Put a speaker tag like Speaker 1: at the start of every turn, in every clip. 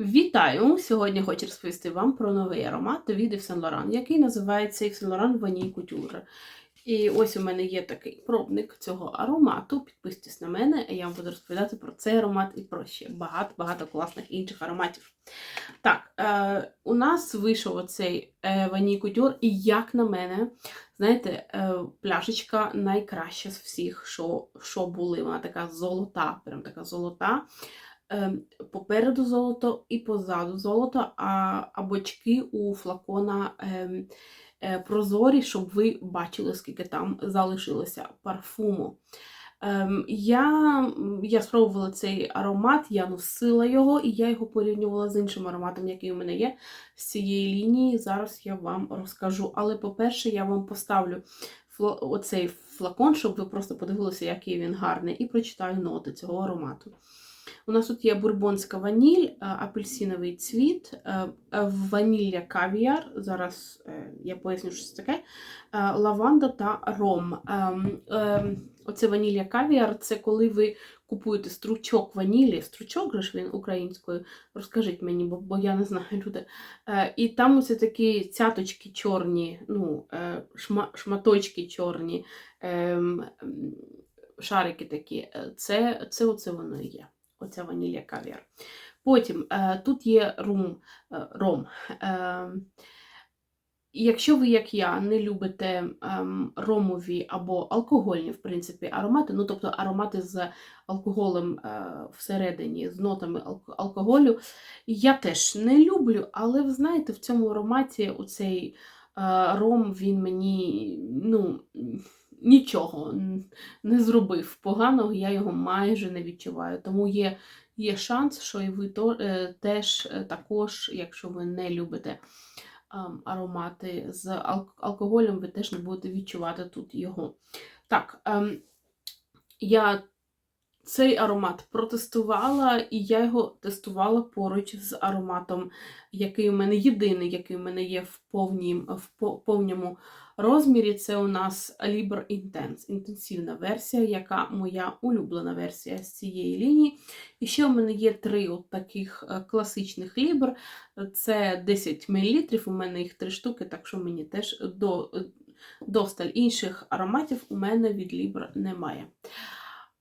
Speaker 1: Вітаю! Сьогодні хочу розповісти вам про новий аромат від Yves Saint Laurent, який називається Yves Saint Laurent Vanille Couture. І ось у мене є такий пробник цього аромату. Підписуйтесь на мене, а я вам буду розповідати про цей аромат і про ще багато-багато класних інших ароматів. Так, е, у нас вийшов оцей е, Vanille Couture, і як на мене, знаєте, е, пляшечка найкраща з всіх, що, що були. Вона така золота, прям така золота. Ем, Попереду золото і позаду золото, а, а бочки у флакона ем, е, прозорі, щоб ви бачили, скільки там залишилося парфуму. Ем, я, я спробувала цей аромат, я носила його, і я його порівнювала з іншим ароматом, який у мене є з цієї лінії. Зараз я вам розкажу. Але, по-перше, я вам поставлю оцей флакон, щоб ви просто подивилися, який він гарний, і прочитаю ноти цього аромату. У нас тут є бурбонська ваніль, е, апельсиновий цвіт, е, ванілля кавіар. Зараз е, я поясню, що це таке. Лаванда та ром. Ем, ем, Оце ванілля кавіар це коли ви купуєте стручок ванілі. Стручок же ж він українською. Розкажіть мені, бо, бо я не знаю люди. І там оце такі цяточки чорні, ну, шма, шматочки чорні, ем, шарики такі. Це, це оце воно і є оця ванілля кавіар. Потім е, тут є рум, е, ром. Е, якщо ви, як я, не любите ем, ромові або алкогольні, в принципі, аромати, ну тобто аромати з алкоголем всередині, з нотами алкоголю, я теж не люблю, але ви знаєте, в цьому ароматі оцей ром, він мені, ну. Нічого не зробив поганого, я його майже не відчуваю. Тому є, є шанс, що і ви е, теж е, також, якщо ви не любите ем, аромати з алкоголем, ви теж не будете відчувати тут його. Так, ем, я цей аромат протестувала, і я його тестувала поруч з ароматом, який у мене єдиний, який у мене є в, повній, в повному розмірі. Це у нас Libre Intense, інтенсивна версія, яка моя улюблена версія з цієї лінії. І ще у мене є три от таких е, класичних Libre. Це 10 мл, у мене їх три штуки, так що мені теж до, досталь інших ароматів у мене від Libre немає.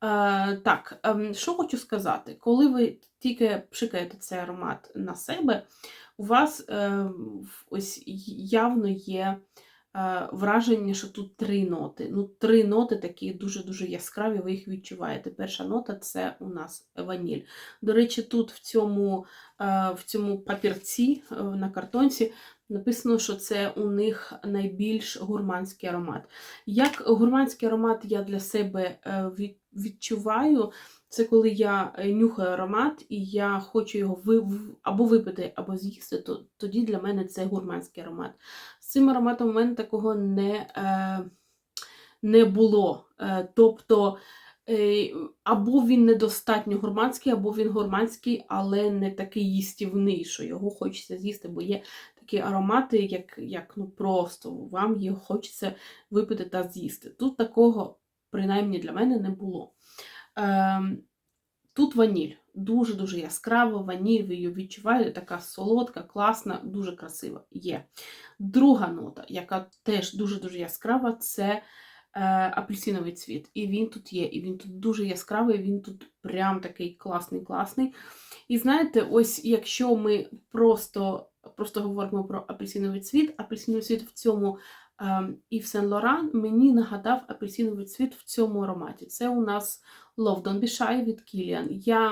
Speaker 1: Е, так, ем, що хочу сказати, коли ви тільки пшикаєте цей аромат на себе, у вас е, ось явно є е, враження, що тут три ноти. Ну, три ноти такі дуже-дуже яскраві, ви їх відчуваєте. Перша нота це у нас ваніль. До речі, тут в цьому, в цьому папірці на картонці написано, що це у них найбільш гурманський аромат. Як гурманський аромат я для себе від- відчуваю, це коли я е, нюхаю аромат і я хочу його або випити, або з'їсти, то тоді для мене це гурманський аромат. З цим ароматом у мене такого не, е, не було. Е, тобто, або він недостатньо гурманський, або він гурманський, але не такий їстівний, що його хочеться з'їсти, бо є такі аромати, як, як ну просто вам його хочеться випити та з'їсти. Тут такого, принаймні для мене, не було. Ем, тут ваніль. Дуже-дуже яскрава ваніль, ви її відчуваєте, така солодка, класна, дуже красива є. Друга нота, яка теж дуже-дуже яскрава, це е, апельсиновий цвіт. І він тут є, і він тут дуже яскравий, він тут прям такий класний, класний. І знаєте, ось якщо ми просто, просто говоримо про апельсиновий цвіт, апельсиновий цвіт в цьому ем, і в Сен Лоран мені нагадав апельсиновий цвіт в цьому ароматі. Це у нас Love Don't від Kilian. Я,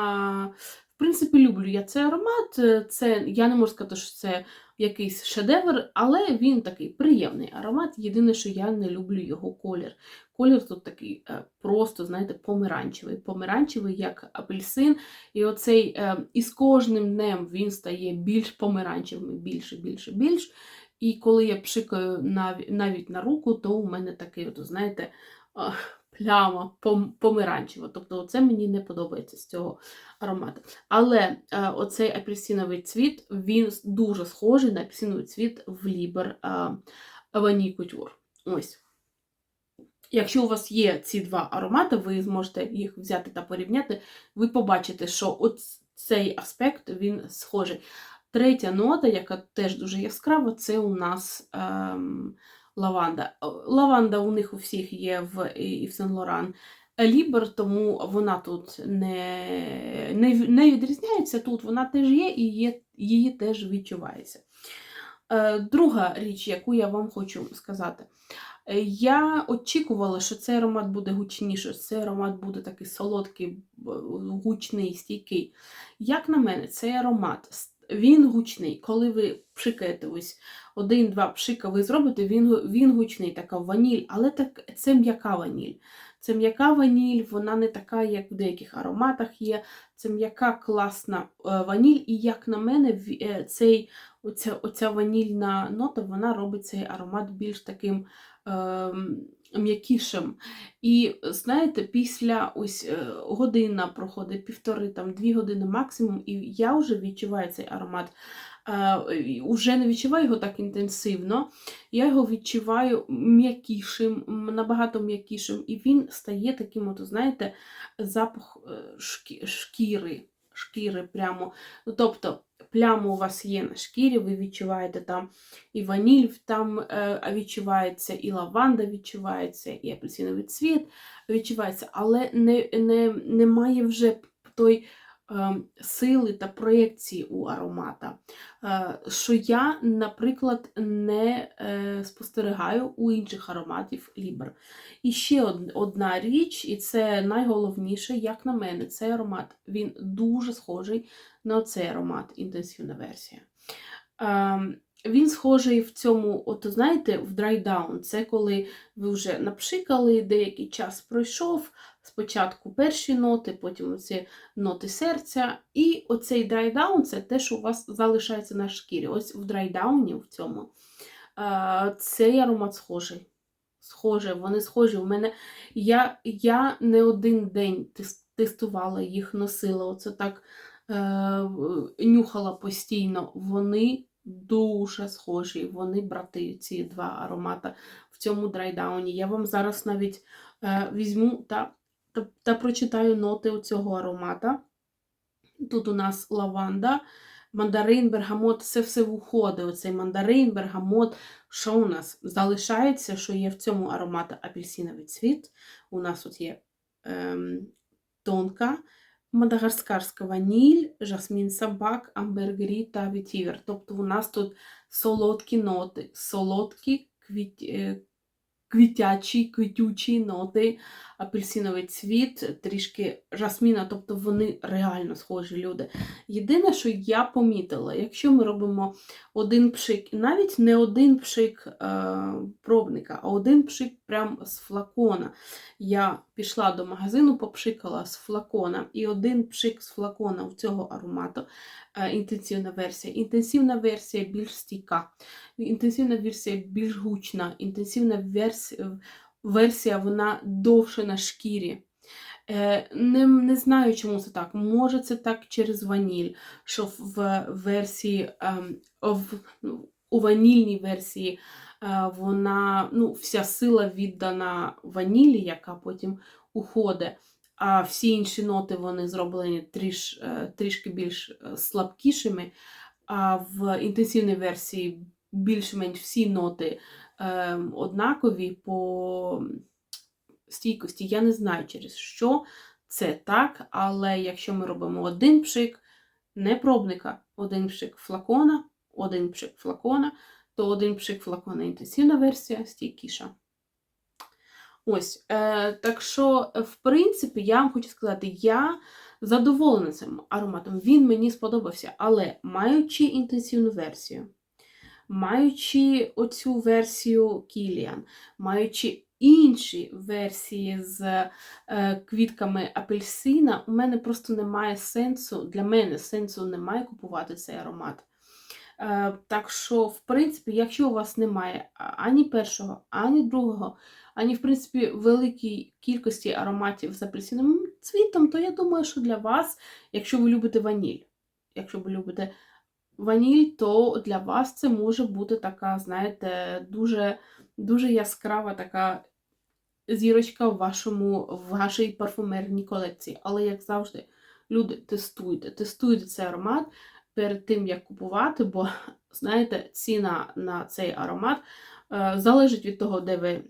Speaker 1: в принципі, люблю я цей аромат. Е, Це, я не можу сказати, що це якийсь шедевр, але він такий приємний аромат. Єдине, що я не люблю його колір. Колір тут такий е, просто, знаєте, помаранчевий. Помаранчевий, як апельсин. І оцей е, і з кожним днем він стає більш помаранчевим, більше, більше, більше. І коли я пшикаю навіть, на руку, то у мене такий, от, знаєте, пляма пом- помаранчева. Тобто це мені не подобається з цього аромату. Але е, оцей апельсиновий цвіт, він дуже схожий на апельсиновий цвіт в Liber Vanille Couture. Ось. Якщо у вас є ці два аромати, ви зможете їх взяти та порівняти, ви побачите, що от цей аспект він схожий. Третя нота, яка теж дуже яскрава, це у нас ем, лаванда. Лаванда у них у всіх є в Ів Сен Лоран. Лібер, тому вона тут не, не, не відрізняється. Тут вона теж є і є, її теж відчувається. Е, друга річ, яку я вам хочу сказати. Я очікувала, що цей аромат буде гучніше, цей аромат буде такий солодкий, гучний, стійкий. Як на мене, цей аромат він гучний. Коли ви пшикаєте ось один-два пшика, ви зробите, він, він гучний, така ваніль, але так, це м'яка ваніль. Це м'яка ваніль, вона не така, як в деяких ароматах є. Це м'яка класна е, ваніль, і як на мене, е, цей, оця, оця ванільна нота вона робить цей аромат більш таким ем, м'якішим. І знаєте, після ось е, година проходить, півтори, там, дві години максимум, і я вже відчуваю цей аромат. Е, Уже не відчуваю його так інтенсивно. Я його відчуваю м'якішим, набагато м'якішим, і він стає таким, от, знаєте, запах е, шкі- шкіри. Шкіри прямо. Ну, тобто, пляма у вас є на шкірі, ви відчуваєте там і ваніль там е, відчувається, і лаванда відчувається, і апельсиновий цвіт відчувається, але не, не, немає вже той сили та проєкції у аромата. Е, що я, наприклад, не е, спостерігаю у інших ароматів Лібер. І ще одна річ, і це найголовніше, як на мене, цей аромат він дуже схожий на цей аромат, інтенсивна версія. Він схожий в цьому, от знаєте, в драйдаун. Це коли ви вже напшикали, деякий час пройшов. Спочатку перші ноти, потім оці ноти серця. І оцей драйдаун це те, що у вас залишається на шкірі. Ось в драйдауні в цьому цей аромат схожий. Схожий, вони схожі. У мене я, я не один день тестувала їх, носила. Оце так е, нюхала постійно. Вони дуже схожі. Вони брати, ці два аромата в цьому драйдауні. Я вам зараз навіть е, візьму та, та, та прочитаю ноти цього аромата. Тут у нас лаванда, мандарин, бергамот, це все виходить. Оцей мандарин, бергамот. Що у нас залишається, що є в цьому ароматі апельсиновий цвіт. У нас тут є ем, тонка, мадагаскарська ваніль, жасмін собак, амбергрі та вітівер. Тобто у нас тут солодкі ноти, солодкі квіт, е, квітячі, квітючі ноти, апельсиновий цвіт, трішки жасміна, тобто вони реально схожі люди. Єдине, що я помітила, якщо ми робимо один пшик, навіть не один пшик е, пробника, а один пшик прям з флакона. Я пішла до магазину, попшикала з флакона, і один пшик з флакона у цього аромату е, інтенсивна версія. Інтенсивна версія більш стійка, інтенсивна версія більш гучна, інтенсивна версія, версія вона довше на шкірі. Е, Не, не знаю, чому це так. Може, це так через ваніль, що в версії ем, в, ну, у ванільній версії е, вона, ну, вся сила віддана ванілі, яка потім уходить. А всі інші ноти вони зроблені тріш, е, трішки більш е, слабкішими. А в інтенсивній версії більш-менш всі ноти е, однакові по стійкості. Я не знаю, через що це так, але якщо ми робимо один пшик, не пробника, один пшик флакона, один пшик флакона, то один пшик флакона інтенсивна версія стійкіша. Ось, е, так що, в принципі, я вам хочу сказати, я задоволена цим ароматом. Він мені сподобався, але маючи інтенсивну версію, маючи оцю версію Кіліан, маючи інші версії з е, квітками апельсина, у мене просто немає сенсу, для мене сенсу немає купувати цей аромат. Е, так що, в принципі, якщо у вас немає ані першого, ані другого, ані, в принципі, великій кількості ароматів з апельсиновим цвітом, то я думаю, що для вас, якщо ви любите ваніль, якщо ви любите ваніль, то для вас це може бути така, знаєте, дуже, дуже яскрава така зірочка в, вашому, в вашій парфумерній колекції. Але, як завжди, Люди, тестуйте, тестуйте цей аромат перед тим, як купувати, бо, знаєте, ціна на цей аромат е, залежить від того, де ви,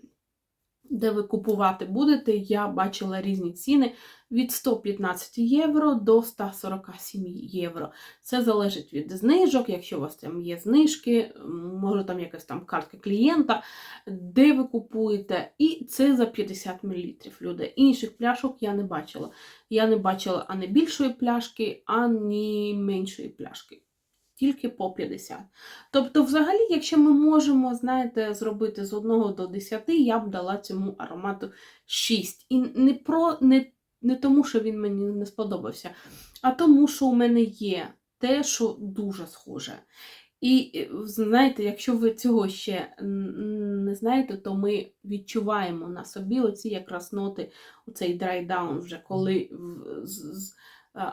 Speaker 1: де ви купувати будете. Я бачила різні ціни від 115 євро до 147 євро. Це залежить від знижок, якщо у вас там є знижки, може там якась там картка клієнта, де ви купуєте. І це за 50 мл. Люди. Інших пляшок я не бачила. Я не бачила ані більшої пляшки, ані меншої пляшки. Тільки по 50. Тобто, взагалі, якщо ми можемо, знаєте, зробити з 1 до 10, я б дала цьому аромату 6. І не про не не тому, що він мені не сподобався, а тому, що у мене є те, що дуже схоже. І е, знаєте, якщо ви цього ще не знаєте, то ми відчуваємо на собі оці якраз ноти, оцей драйдаун, вже коли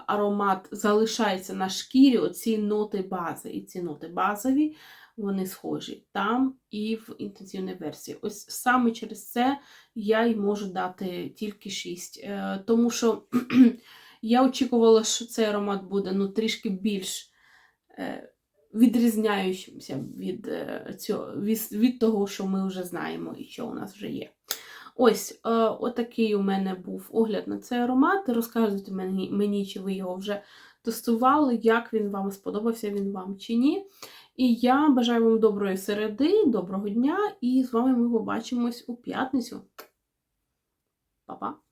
Speaker 1: аромат залишається на шкірі, оці ноти бази. І ці ноти базові, вони схожі там і в інтенсивній версії. Ось саме через це я й можу дати тільки 6. Тому що я очікувала, що цей аромат буде ну, трішки більш е, відрізняючимся від, е, від, від того, що ми вже знаємо і що у нас вже є. Ось, е, отакий у мене був огляд на цей аромат. Розказуйте мені, мені, чи ви його вже тестували, як він вам сподобався він вам чи ні. І я бажаю вам доброї середи, доброго дня, і з вами ми побачимось у п'ятницю. Па-па!